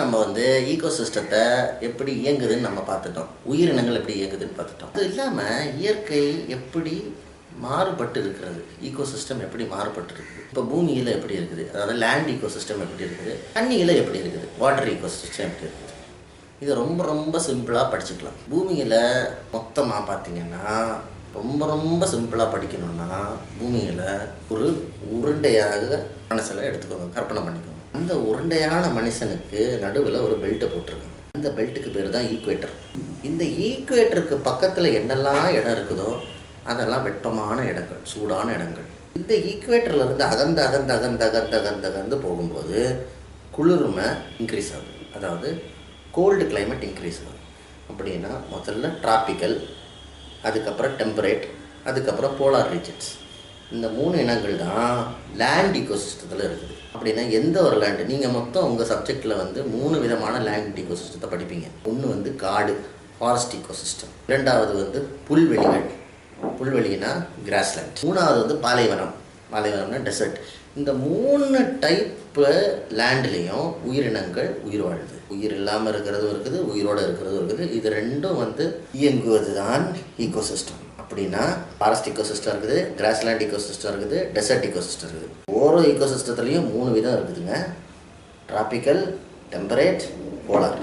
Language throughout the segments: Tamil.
நம்ம வந்து ஈகோ சிஸ்டத்தை எப்படி இயங்குதுன்னு நம்ம பார்த்துட்டோம். உயிரினங்கள் எப்படி இயங்குதுன்னு பார்த்துட்டோம். அது இல்லாமல் இயற்கை எப்படி மாறுபட்டு இருக்கிறது? ஈகோ சிஸ்டம் எப்படி மாறுபட்டு இருக்குது? இப்போ பூமியில் எப்படி இருக்குது? அதாவது லேண்ட் ஈகோ சிஸ்டம் எப்படி இருக்குது? தண்ணியில் எப்படி இருக்குது? வாட்டர் ஈகோ சிஸ்டம் எப்படி இருக்குது? இதை ரொம்ப ரொம்ப சிம்பிளாக படிச்சுக்கலாம். பூமியில் மொத்தமாக பார்த்தீங்கன்னா ரொம்ப ரொம்ப சிம்பிளாக படிக்கணும்னா பூமியில் ஒரு உருண்டையாக மனசில் எடுத்துக்கோங்க. கற்பனை பண்ணிக்கோங்க. அந்த உருண்டையான மனுஷனுக்கு நடுவில் ஒரு பெல்ட்டை போட்டிருக்காங்க. அந்த பெல்ட்டுக்கு பேர் தான் ஈக்குவேட்டர் இந்த ஈக்குவேட்டருக்கு பக்கத்தில் என்னெல்லாம் இடம் இருக்குதோ அதெல்லாம் வெப்பமான இடங்கள் சூடான இடங்கள். இந்த ஈக்குவேட்டர்லேருந்து அகந்து அகந்து அகந்து அகந்து அகந்து அகந்து போகும்போது குளிர்மை இன்க்ரீஸ் ஆகுது. அதாவது கோல்டு கிளைமேட் இன்க்ரீஸ் ஆகும் அப்படின்னா முதல்ல டிராபிக்கல் அதுக்கப்புறம் டெம்பரேட் அதுக்கப்புறம் போலார் ரீஜன்ஸ் இந்த மூணு இனங்கள் தான் லேண்ட் ஈகோசிஸ்டத்தில் இருக்குது. அப்படின்னா எந்த ஒரு லேண்டு நீங்கள் மொத்தம் உங்கள் சப்ஜெக்டில் வந்து மூணு விதமான லேண்ட் ஈகோசிஸ்டத்தை படிப்பீங்க. ஒன்று வந்து காடு ஃபாரஸ்ட் ஈகோசிஸ்டம் இரண்டாவது வந்து புல்வெளிகள். புல்வெளினா கிராஸ்லேண்ட் மூணாவது வந்து பாலைவனம். பாலைவனம்னா டெசர்ட் இந்த மூணு டைப்பு லேண்ட்லேயும் உயிரினங்கள் உயிர் வாழுது உயிர் இல்லாமல் இருக்கிறதும் இருக்குது உயிரோடு இருக்கிறதும் இருக்குது. இது ரெண்டும் வந்து இயங்குவது தான் ஈகோசிஸ்டம் அப்படின்னா ஃபாரஸ்ட் இக்கோசிஸ்டம் இருக்குது கிராஸ்லேண்ட் இக்கோசிஸ்டம் இருக்குது டெசர்ட் இக்கோசிஸ்டம் இருக்குது. ஒவ்வொரு இக்கோசிஸ்டத்துலேயும் மூணு விதம் இருக்குதுங்க. டிராபிக்கல் டெம்பரேட் போலார்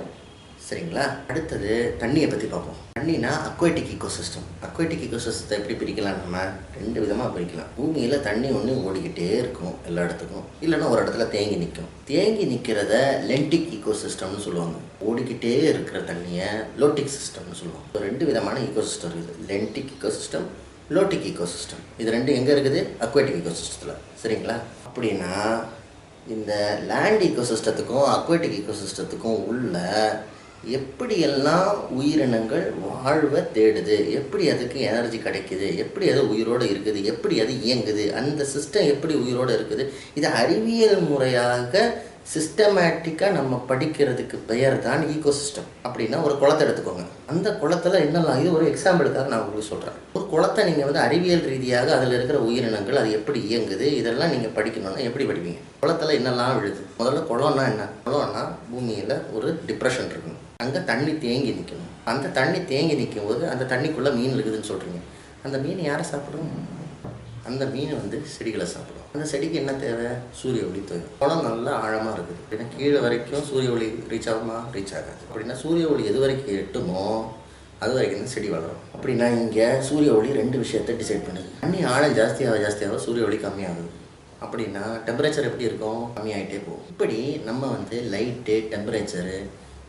சரிங்களா? அடுத்தது தண்ணியை பற்றி பார்ப்போம். தண்ணினா அக்வேட்டிக் ஈகோசிஸ்டம் அக்வேட்டிக் ஈகோசிஸ்டத்தை எப்படி பிரிக்கலாம் நம்ம? ரெண்டு விதமாக பிரிக்கலாம். பூமியில் தண்ணி ஒன்று ஓடிக்கிட்டே இருக்கும் எல்லா இடத்துக்கும். இல்லைன்னா ஒரு இடத்துல தேங்கி நிற்கும் தேங்கி நிற்கிறத லென்டிக் ஈகோசிஸ்டம்னு சொல்லுவாங்க. ஓடிக்கிட்டே இருக்கிற தண்ணியை லோட்டிக் சிஸ்டம்னு சொல்லுவாங்க. ரெண்டு விதமான ஈகோசிஸ்டம் இருக்குது. லென்டிக் ஈகோசிஸ்டம் லோட்டிக் ஈகோசிஸ்டம் இது ரெண்டு எங்கே இருக்குது? அக்வேட்டிக் ஈகோசிஸ்டத்தில் சரிங்களா? அப்படின்னா இந்த லேண்ட் ஈகோசிஸ்டத்துக்கும் அக்வேட்டிக் ஈகோசிஸ்டத்துக்கும் உள்ள எப்படியெல்லாம் உயிரினங்கள் வாழ்வை தேடுது? எப்படி அதுக்கு எனர்ஜி கிடைக்குது? எப்படி அது உயிரோடு இருக்குது? எப்படி அது இயங்குது? அந்த சிஸ்டம் எப்படி உயிரோடு இருக்குது? இது அறிவியல் முறையாக சிஸ்டமேட்டிக்காக நம்ம படிக்கிறதுக்கு பெயர் தான் ஈகோசிஸ்டம் அப்படின்னா ஒரு குளத்தை எடுத்துக்கோங்க. அந்த குளத்துல என்னெல்லாம் இது ஒரு எக்ஸாம்பிளுக்காக நான் உங்களுக்கு சொல்கிறேன் ஒரு குளத்தை நீங்கள் வந்து அறிவியல் ரீதியாக அதில் இருக்கிற உயிரினங்கள் அது எப்படி இயங்குது இதெல்லாம் நீங்கள் படிக்கணும்னா எப்படி படிப்பீங்க? குளத்துல என்னெல்லாம் விழுது? முதல்ல குளம்னா என்ன? குளம்னா பூமியில் ஒரு டிப்ரெஷன் இருக்கணும். அங்கே தண்ணி தேங்கி நிற்கணும் அந்த தண்ணி தேங்கி நிற்கும் போது அந்த தண்ணிக்குள்ளே மீன் இருக்குதுன்னு சொல்கிறீங்க அந்த மீன் யாரை சாப்பிடும்? அந்த மீன் வந்து செடிகளை சாப்பிடும். அந்த செடிக்கு என்ன தேவை? சூரிய ஒளி தேவை குளம் நல்லா ஆழமாக இருக்குது. அப்படின்னா கீழே வரைக்கும் சூரிய ஒளி ரீச் ஆகுமா? ரீச் ஆகாது. அப்படின்னா சூரிய ஒளி எது வரைக்கும் எட்டுமோ அது வரைக்கும் தான் செடி வளரும். அப்படின்னா இங்கே சூரிய ஒளி ரெண்டு விஷயத்தை டிசைட் பண்ணுது. தண்ணி ஆழம் ஜாஸ்தியாக ஜாஸ்தியாக சூரிய ஒளி கம்மியாகுது. அப்படின்னா டெம்பரேச்சர் எப்படி இருக்கும்? கம்மியாயிட்டே போகும். இப்படி நம்ம வந்து லைட்டு டெம்பரேச்சரு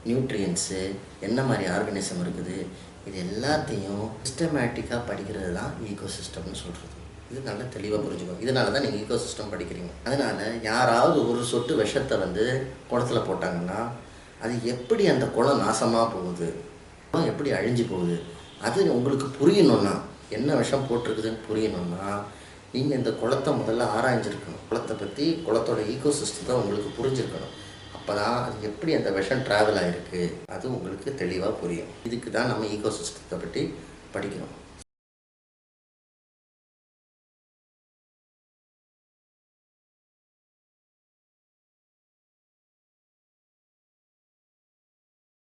நியூட்ரியன்ஸு என்ன மாதிரி ஆர்கனிசம் இருக்குது? இது எல்லாத்தையும் சிஸ்டமேட்டிக்காக படிக்கிறது தான் ஈகோ சிஸ்டம்னு சொல்கிறது இது நல்லா தெளிவாக புரிஞ்சுக்கோங்க. இதனால தான் நீங்கள் ஈகோ சிஸ்டம் படிக்கிறீங்க. அதனால் யாராவது ஒரு சொட்டு விஷத்தை வந்து குளத்துல போட்டாங்கன்னா அது எப்படி அந்த குளம் நாசமாக போகுது? குளம் எப்படி அழிஞ்சு போகுது? அது உங்களுக்கு புரியணும்னா என்ன விஷம் போட்டிருக்குதுன்னு புரியணும்னா நீங்கள் இந்த குளத்தை முதல்ல ஆராய்ஞ்சிருக்கணும். குளத்தை பற்றி குளத்தோட ஈகோ சிஸ்டத்தை உங்களுக்கு புரிஞ்சிருக்கணும். அப்போ தான் அது எப்படி அந்த விஷம் ட்ராவல் ஆகிருக்கு அது உங்களுக்கு தெளிவாக புரியும். இதுக்கு தான் நம்ம ஈகோ சிஸ்டத்தை பற்றி படிக்கணும்